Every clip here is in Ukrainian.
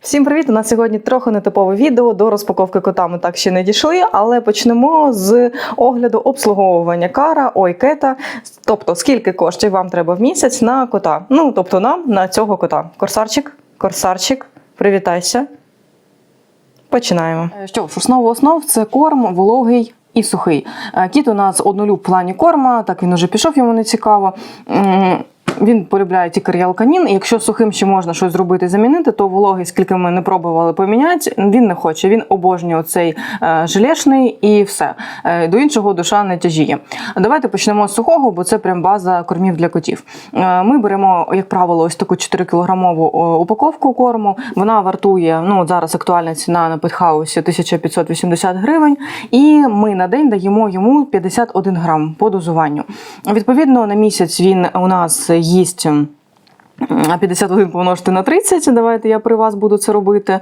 Всім привіт! У нас сьогодні трохи нетипове відео. До розпаковки кота ми так ще не дійшли, але почнемо з огляду обслуговування кара, ой, кета. Тобто, скільки коштів вам треба в місяць на кота. Ну, тобто нам на цього кота. Корсарчик, корсарчик, привітайся. Починаємо. Е, Що ж, основа основ це корм вологий. І сухий. Е, Кіт у нас однолюб в плані корма, так він уже пішов, йому не цікаво. Він полюбляє тільки реалканін, і якщо сухим ще можна щось зробити, замінити, то вологий, скільки ми не пробували поміняти, він не хоче. Він обожнює цей е, желешний і все. Е, до іншого душа не тяжіє. Давайте почнемо з сухого, бо це прям база кормів для котів. Е, ми беремо, як правило, ось таку 4-кілограмову упаковку корму. Вона вартує, ну зараз актуальна ціна на Петхаусі 1580 гривень. І ми на день даємо йому 51 грам по дозуванню. Відповідно, на місяць він у нас їсть. а 51 помножити на 30, давайте я при вас буду це робити.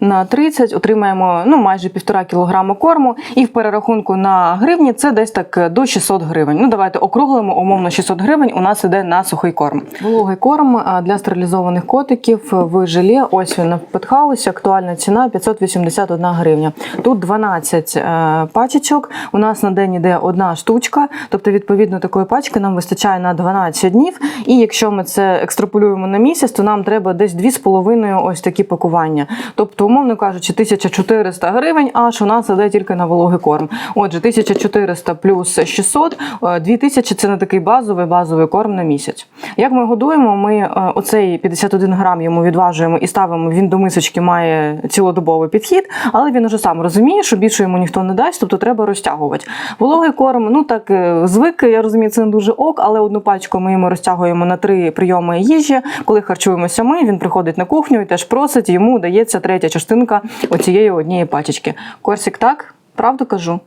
На 30 отримаємо ну, майже півтора кілограма корму, і в перерахунку на гривні це десь так до 600 гривень. Ну, давайте округлимо, умовно 600 гривень у нас іде на сухий корм. Вологий корм для стерилізованих котиків в желе. Ось він на Петхаусі. Актуальна ціна 581 гривня. Тут 12 е, пачечок. У нас на день іде одна штучка, тобто, відповідно, такої пачки нам вистачає на 12 днів. І якщо ми це екстраполюємо на місяць, то нам треба десь 2,5 ось такі пакування. Тобто, умовно кажучи, 1400 гривень, аж у нас іде тільки на вологий корм. Отже, 1400 плюс 600, е, 2000 це не такий базовий базовий корм на місяць. Як ми годуємо, ми е, оцей 51 грам йому відважуємо і ставимо. Він до мисочки має цілодобовий підхід, але він уже сам розуміє, що більше йому ніхто не дасть, тобто треба розтягувати. Вологий корм, ну так е, звик, я розумію, це не дуже ок, але одну пачку ми йому розтягуємо на три прийоми їжі. Коли харчуємося ми, він приходить на кухню і теж просить, йому дається третя частинка оцієї однієї пачечки. Корсик, так? Правду кажу?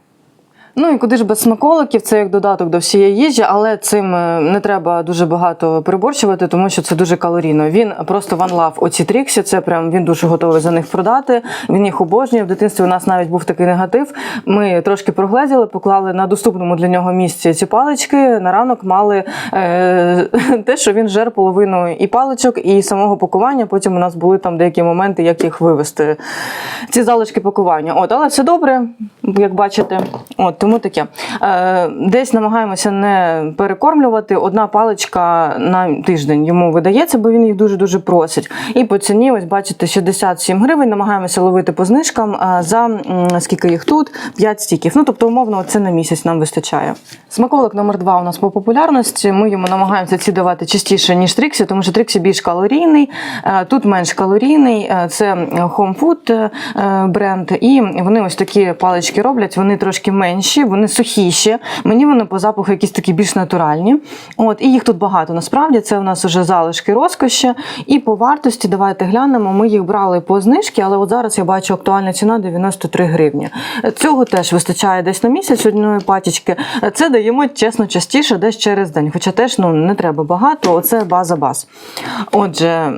Ну і куди ж без смаколиків, це як додаток до всієї їжі, але цим е, не треба дуже багато переборщувати, тому що це дуже калорійно. Він просто one love оці тріксі, це прям він дуже готовий за них продати. Він їх обожнює. В дитинстві у нас навіть був такий негатив. Ми трошки прогледіли, поклали на доступному для нього місці ці палички. На ранок мали е, те, що він жер половину і паличок, і самого пакування. Потім у нас були там деякі моменти, як їх вивести. Ці залишки пакування. От, але все добре, як бачите. От, тому таке. Е, десь намагаємося не перекормлювати. Одна паличка на тиждень йому видається, бо він їх дуже-дуже просить. І по ціні, ось бачите, 67 гривень. Намагаємося ловити по знижкам е, за скільки їх тут? 5 стіків. Ну, тобто, умовно, це на місяць нам вистачає. Смаколик номер два у нас по популярності. Ми йому намагаємося ці давати частіше, ніж Тріксі, тому що Тріксі більш калорійний, е, тут менш калорійний. Це Home Food бренд. І вони ось такі палички роблять, вони трошки менші, вони сухіші. Мені вони по запаху якісь такі більш натуральні. От, і їх тут багато. Насправді це у нас вже залишки розкоші. І по вартості, давайте глянемо. Ми їх брали по знижки, але от зараз я бачу актуальна ціна 93 гривні. Цього теж вистачає десь на місяць одної пачечки. Це даємо чесно частіше, десь через день. Хоча теж ну, не треба багато, оце база баз. Отже,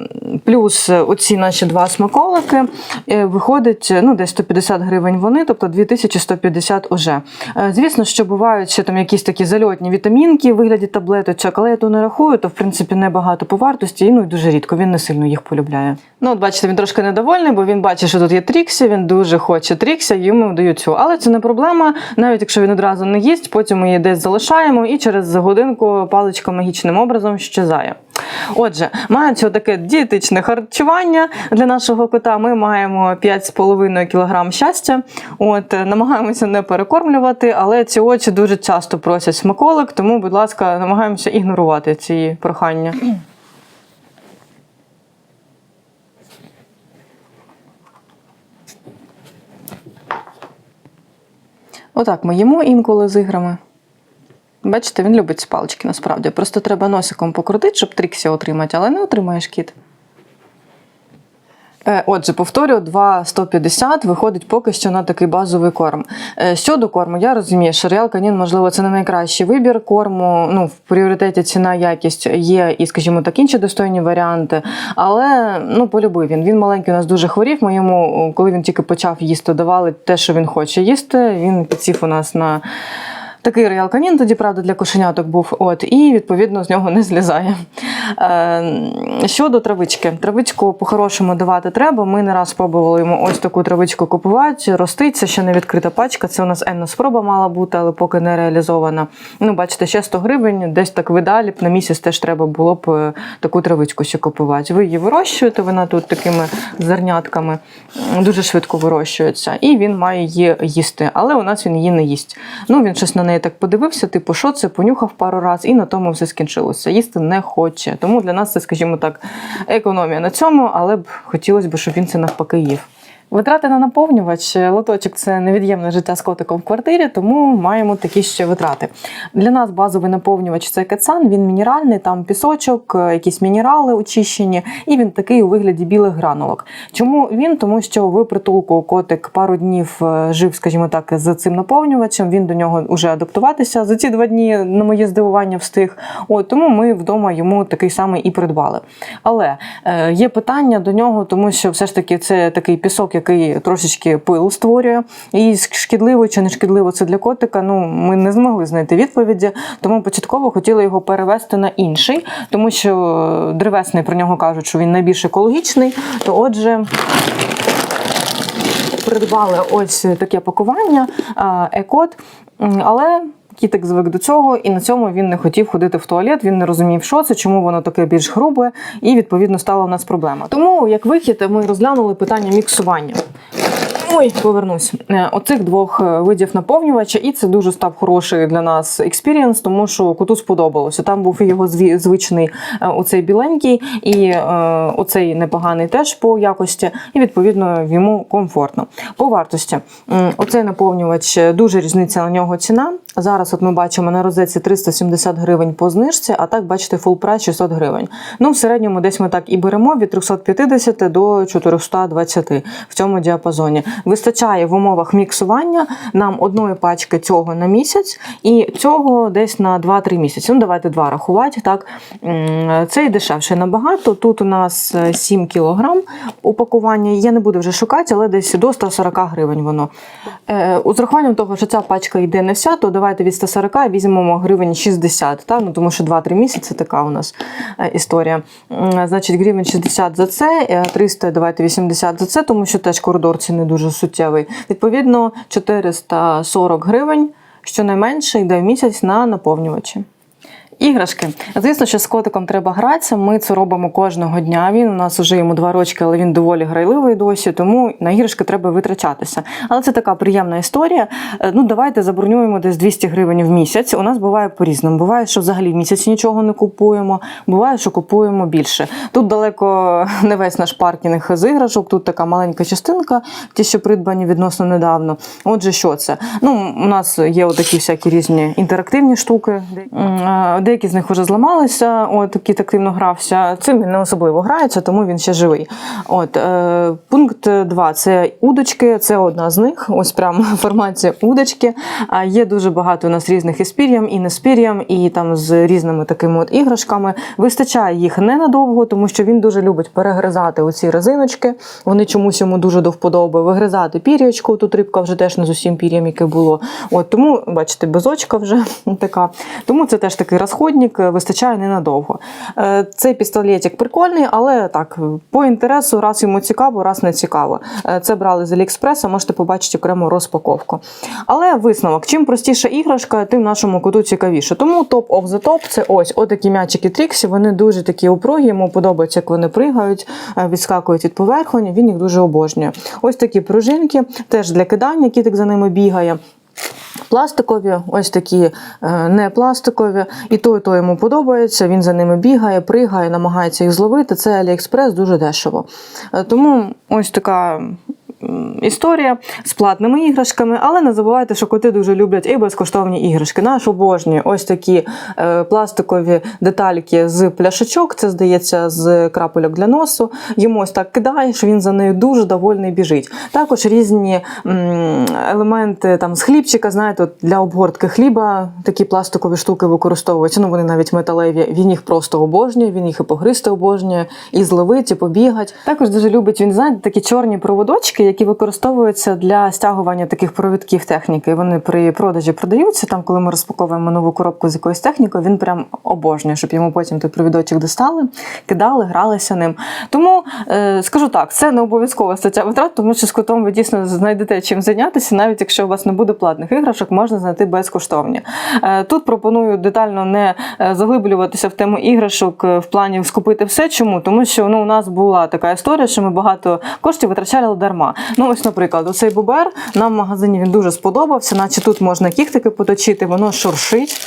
плюс оці наші два смаколики е, виходить ну, десь 150 гривень вони, тобто 2150 уже. Е, Звісно, що бувають ще там якісь такі зальотні вітамінки в вигляді таблеточок, але я то не рахую, то в принципі небагато по вартості, і ну і дуже рідко, він не сильно їх полюбляє. Ну, от бачите, він трошки недовольний, бо він бачить, що тут є Тріксі, він дуже хоче Тріксі, йому дають цю. Але це не проблема, навіть якщо він одразу не їсть, потім ми її десь залишаємо і через годинку паличка магічним образом щезає. Отже, маючи таке дієтичне харчування для нашого кота, ми маємо 5,5 кг щастя. От, е, намагаємося не перекормлювати, але ці очі дуже часто просять смаколик, тому, будь ласка, намагаємося ігнорувати ці прохання. Отак ми їмо інколи з іграми. Бачите, він любить ці палички насправді. Просто треба носиком покрутити, щоб тріксі отримати, але не отримаєш кіт. Е, Отже, повторю, 2,150 виходить поки що на такий базовий корм. Е, Щодо корму, я розумію, що Real Canin, можливо, це не найкращий вибір корму. Ну, в пріоритеті ціна, якість є і, скажімо так, інші достойні варіанти. Але ну, полюбив він. Він маленький у нас дуже хворів. Ми йому, коли він тільки почав їсти, давали те, що він хоче їсти. Він підсів у нас на. Такий роял канін тоді, правда, для кошеняток був. От, і відповідно з нього не злізає. Е, щодо травички, травичку по-хорошому давати треба. Ми не раз спробували йому ось таку травичку купувати. Ростить, це ще не відкрита пачка. Це у нас енна спроба мала бути, але поки не реалізована. Ну, бачите, ще 100 гривень, десь так видалі б на місяць теж треба було б е, таку травичку ще купувати. Ви її вирощуєте, вона тут такими зернятками дуже швидко вирощується, і він має її їсти. Але у нас він її не їсть. Ну, він щось на неї так подивився, типу, що це, понюхав пару разів, і на тому все скінчилося. Їсти не хоче. Тому для нас це, скажімо так, економія на цьому, але б хотілося б, щоб він це навпаки їв. Витрати на наповнювач, лоточок це невід'ємне життя з котиком в квартирі, тому маємо такі ще витрати. Для нас базовий наповнювач це кетсан, він мінеральний, там пісочок, е, якісь мінерали очищені, і він такий у вигляді білих гранулок. Чому він? Тому що в притулку котик пару днів е, жив, скажімо так, з цим наповнювачем. Він до нього вже адаптуватися за ці два дні, на моє здивування, встиг. От тому ми вдома йому такий самий і придбали. Але е, є питання до нього, тому що все ж таки це такий пісок, який трошечки пил створює. І шкідливо чи не шкідливо це для котика. Ну ми не змогли знайти відповіді, тому початково хотіли його перевести на інший, тому що древесний про нього кажуть, що він найбільш екологічний. То отже. Придбали ось таке пакування екот, але кітик звик до цього, і на цьому він не хотів ходити в туалет. Він не розумів, що це, чому воно таке більш грубе, і відповідно стала у нас проблема. Тому як вихід ми розглянули питання міксування. Ой, повернусь. Е, Оцих двох е, видів наповнювача, і це дуже став хороший для нас експірієнс, тому що коту сподобалося. Там був його звичний е, оцей біленький, і оцей непоганий теж по якості, і відповідно йому комфортно. По вартості оцей наповнювач дуже різниця на нього ціна. Зараз от ми бачимо на розетці 370 гривень по знижці, а так бачите, full прайс 600 гривень. Ну, в середньому десь ми так і беремо від 350 до 420 в цьому діапазоні. Вистачає в умовах міксування нам одної пачки цього на місяць і цього десь на 2-3 місяці. Ну, давайте два рахувати. Так. Це і дешевше набагато. Тут у нас е, 7 кілограм упакування. Я не буду вже шукати, але десь до 140 гривень воно. Е, З урахуванням того, що ця пачка йде не вся, то давайте від 140 візьмемо гривень 60, та? Ну, тому що 2-3 місяці така у нас е, історія. Значить, гривень 60 за це, е, 300 давайте 80 за це, тому що теж коридор ціни дуже суттєвий. Відповідно, 440 гривень, щонайменше йде в місяць на наповнювачі. Іграшки. Звісно, що з котиком треба гратися. Ми це робимо кожного дня. Він у нас вже йому два рочки, але він доволі грайливий досі, тому на іграшки треба витрачатися. Але це така приємна історія. Е, Ну, давайте забронюємо десь 200 гривень в місяць. У нас буває по-різному. Буває, що взагалі в місяць нічого не купуємо. Буває, що купуємо більше. Тут далеко не весь наш паркінг з іграшок. Тут така маленька частинка, ті, що придбані відносно недавно. Отже, що це? Ну, у нас є отакі всякі різні інтерактивні штуки. Деякі з них вже зламалися, от кіт активно грався. Цим він не особливо грається, тому він ще живий. От е, пункт 2 це удочки. Це одна з них. Ось прям формація удочки. А є дуже багато у нас різних і з і не з і там з різними такими от іграшками. Вистачає їх ненадовго, тому що він дуже любить перегризати оці резиночки. Вони чомусь йому дуже до вподоби. Вигризати пір'ячку. Тут рибка вже теж не з усім пір'ям, яке було. От тому, бачите, без очка вже така. Тому це теж такий розходник, е, вистачає ненадовго. Е, Цей пістолетик прикольний, але так, по інтересу, раз йому цікаво, раз не цікаво. Е, Це брали з Аліекспреса, можете побачити окрему розпаковку. Але висновок: чим простіша іграшка, тим нашому коту цікавіше. Тому топ of the top це ось отакі м'ячики Тріксі. Вони дуже такі упругі, йому подобається, як вони пригають, відскакують від поверхонь. Він їх дуже обожнює. Ось такі пружинки, теж для кидання, кітик за ними бігає. Пластикові, ось такі е, не пластикові, і то, і то йому подобається. Він за ними бігає, пригає, намагається їх зловити. Це Аліекспрес дуже дешево. Е, Тому ось така. Історія з платними іграшками, але не забувайте, що коти дуже люблять і безкоштовні іграшки. Наш обожнює ось такі е, пластикові детальки з пляшечок. Це здається з крапельок для носу. Йому ось так кидаєш, він за нею дуже довольний біжить. Також різні елементи там з хлібчика, знаєте, от для обгортки хліба такі пластикові штуки використовуються. Ну вони навіть металеві. Він їх просто обожнює, він їх і погризти обожнює, і зловить, і побігать. Також дуже любить він, знаєте, такі чорні проводочки, які використовуються для стягування таких провідків техніки. Вони при продажі продаються. Там, коли ми розпаковуємо нову коробку з якоюсь технікою, він прям обожнює, щоб йому потім той провідочок достали, кидали, гралися ним. Тому е, скажу так, це не обов'язкова стаття витрат, тому що з котом ви дійсно знайдете чим зайнятися, навіть якщо у вас не буде платних іграшок, можна знайти безкоштовні. Е, тут пропоную детально не е, заглиблюватися в тему іграшок в плані скупити все. Чому? Тому що ну, у нас була така історія, що ми багато коштів витрачали дарма. Ну, ось, наприклад, оцей бубер нам в магазині він дуже сподобався, наче тут можна кіхтики поточити, воно шуршить.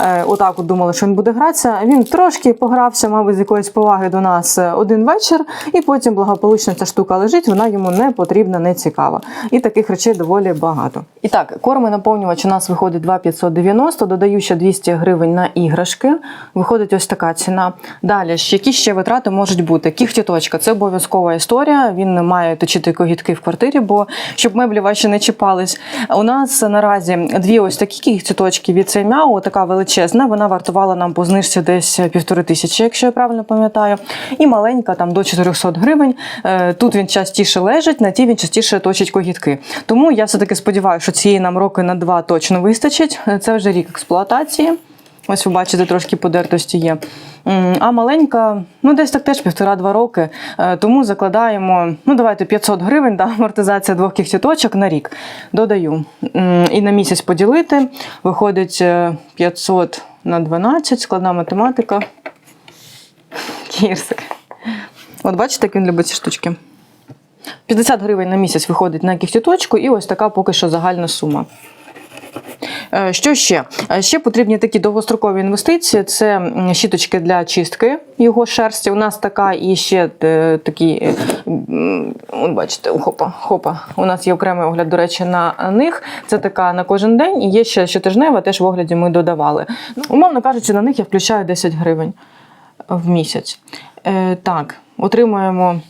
Е, Отак от думали, що він буде гратися. Він трошки погрався, мабуть, з якоїсь поваги до нас е, один вечір, і потім благополучно ця штука лежить, вона йому не потрібна, не цікава. І таких речей доволі багато. І так, корми наповнювач у нас виходить 2,590, додаю ще 200 гривень на іграшки. Виходить ось така ціна. Далі, ж, які ще витрати можуть бути? Кіхтіточка це обов'язкова історія. Він не має точити когітки в квартирі, бо щоб меблі ваші не чіпались. У нас наразі дві ось такі кіхтіточки від Сеймяу, така величезна. Вона вартувала нам по знижці десь півтори тисячі, якщо я правильно пам'ятаю. І маленька, там до 400 гривень. Е, Тут він частіше лежить, на тій він частіше точить когітки. Тому я все-таки сподіваюся, що цієї нам роки на два точно вистачить. Е, Це вже рік експлуатації. Ось ви бачите, трошки подертості є. А маленька, ну десь так теж півтора-два роки. Е, Тому закладаємо, ну давайте 500 гривень, да, амортизація двох кіхтіточок на рік. Додаю. І на місяць поділити. Виходить е, 500 на 12, складна математика. Кірсик. От бачите, як він любить ці штучки. 50 гривень на місяць виходить на кіхтіточку, і ось така поки що загальна сума. Е, Що ще? Е, Ще потрібні такі довгострокові інвестиції. Це щіточки для чистки його шерсті. У нас така і ще е, такі, от бачите, хопа, хопа. У нас є окремий огляд, до речі, на них. Це така на кожен день, і є ще щотижнева, теж в огляді ми додавали. Ну, Умовно кажучи, на них я включаю 10 гривень в місяць. Так, отримуємо.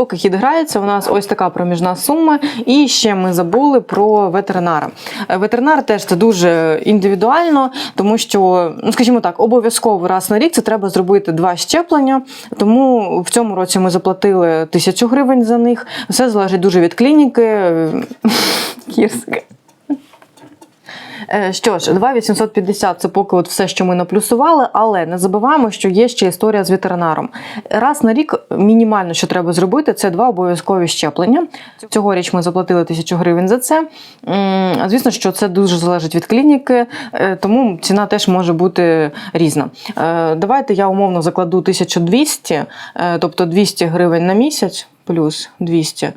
Поки хід грається, у нас ось така проміжна сума. І ще ми забули про ветеринара. Е, Ветеринар теж це дуже індивідуально, тому що, ну скажімо так, обов'язково раз на рік це треба зробити два щеплення. Тому в цьому році ми заплатили тисячу гривень за них. Все залежить дуже від клініки. Кірсик. Е, Що ж, 2,850 це поки от все, що ми наплюсували, але не забуваємо, що є ще історія з ветеринаром. Раз на рік мінімально, що треба зробити, це два обов'язкові щеплення. Цьогоріч ми заплатили тисячу гривень за це. Звісно, що це дуже залежить від клініки, е, тому ціна теж може бути різна. Е, Давайте я умовно закладу 1200, е, тобто 200 гривень на місяць плюс 200.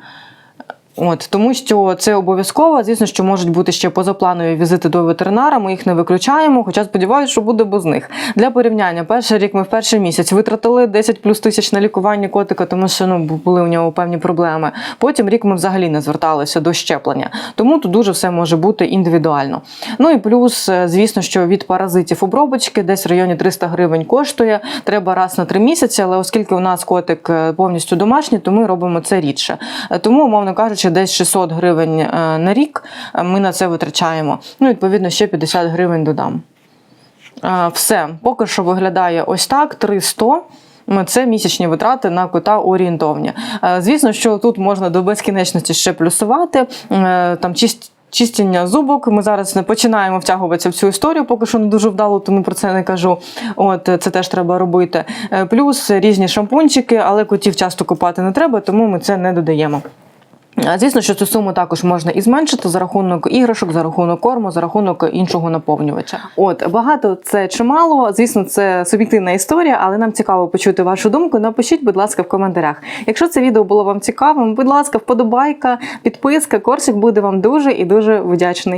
От тому, що це обов'язково. Звісно, що можуть бути ще позапланові візити до ветеринара. Ми їх не виключаємо. Хоча сподіваюся, що буде без них. Для порівняння, перший рік ми в перший місяць витратили 10 плюс тисяч на лікування котика, тому що ну були у нього певні проблеми. Потім рік ми взагалі не зверталися до щеплення. Тому тут дуже все може бути індивідуально. Ну і плюс, е, звісно, що від паразитів обробочки десь в районі 300 гривень коштує. Треба раз на три місяці, але оскільки у нас котик е, повністю домашній, то ми робимо це рідше. Е, Тому, умовно кажучи, десь 600 гривень е, на рік е, ми на це витрачаємо. Ну, відповідно, ще 50 гривень додам. Е, Все, поки що виглядає ось так: 300. Це місячні витрати на кота орієнтовні. Звісно, що тут можна до безкінечності ще плюсувати. Там чист- Чистіння зубок. Ми зараз не починаємо втягуватися в цю історію, поки що не дуже вдало, тому про це не кажу. От це теж треба робити. Плюс різні шампунчики, але котів часто купати не треба, тому ми це не додаємо. Звісно, що цю суму також можна і зменшити за рахунок іграшок, за рахунок корму, за рахунок іншого наповнювача. От багато це чимало. Звісно, це суб'єктивна історія, але нам цікаво почути вашу думку. Напишіть, будь ласка, в коментарях. Якщо це відео було вам цікавим, будь ласка, вподобайка, підписка, Корсик буде вам дуже і дуже вдячний.